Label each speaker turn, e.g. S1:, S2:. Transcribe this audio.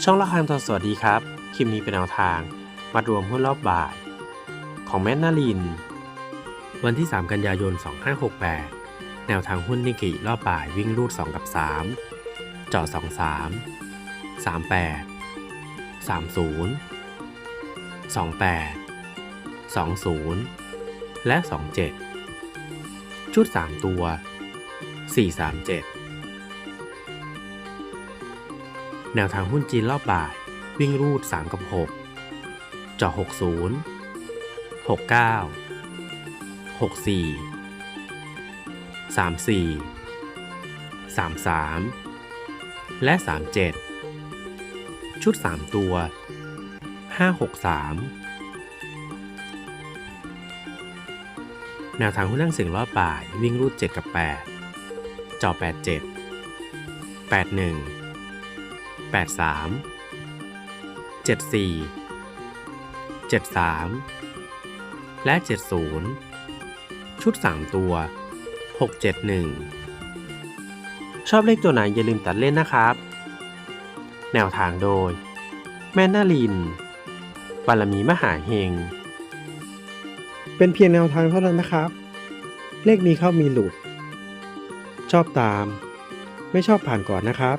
S1: ช่องละครทองสวัสดีครับ คลิปนี้เป็นแนวทาง มารวมหุ้นรอบบ่าย ของแมนนาลิน วันที่ 3 กันยายน 2568 แนวทางหุ้นนิกกิรอบบ่ายวิ่งรูด 2 กับ 3 เจาะ23 38 30 28 20 และ 27 ชุด 3 ตัว 437 แนวทางหุ้นจีนรอบบ่าย วิ่งรูด 3 กับ 6จาะ60 69 64 34 33 และ 37 ชุด 3 ตัว 563 แนวทางหุ้นนั่งเสียงรอบบ่าย วิ่งรูด 7 กับ 8จาะ87 81 83 74 73 และ 70 ชุด 3 ตัว 671 ชอบเลขตัวไหนอย่าลืมตัดเล่นนะครับ แนวทางโดย แม่นาลินบารมีมหาเฮง
S2: เป็นเพียงแนวทางเท่านั้นนะครับ เลขมีเข้ามีหลุด ชอบตาม ไม่ชอบผ่านก่อนนะครับ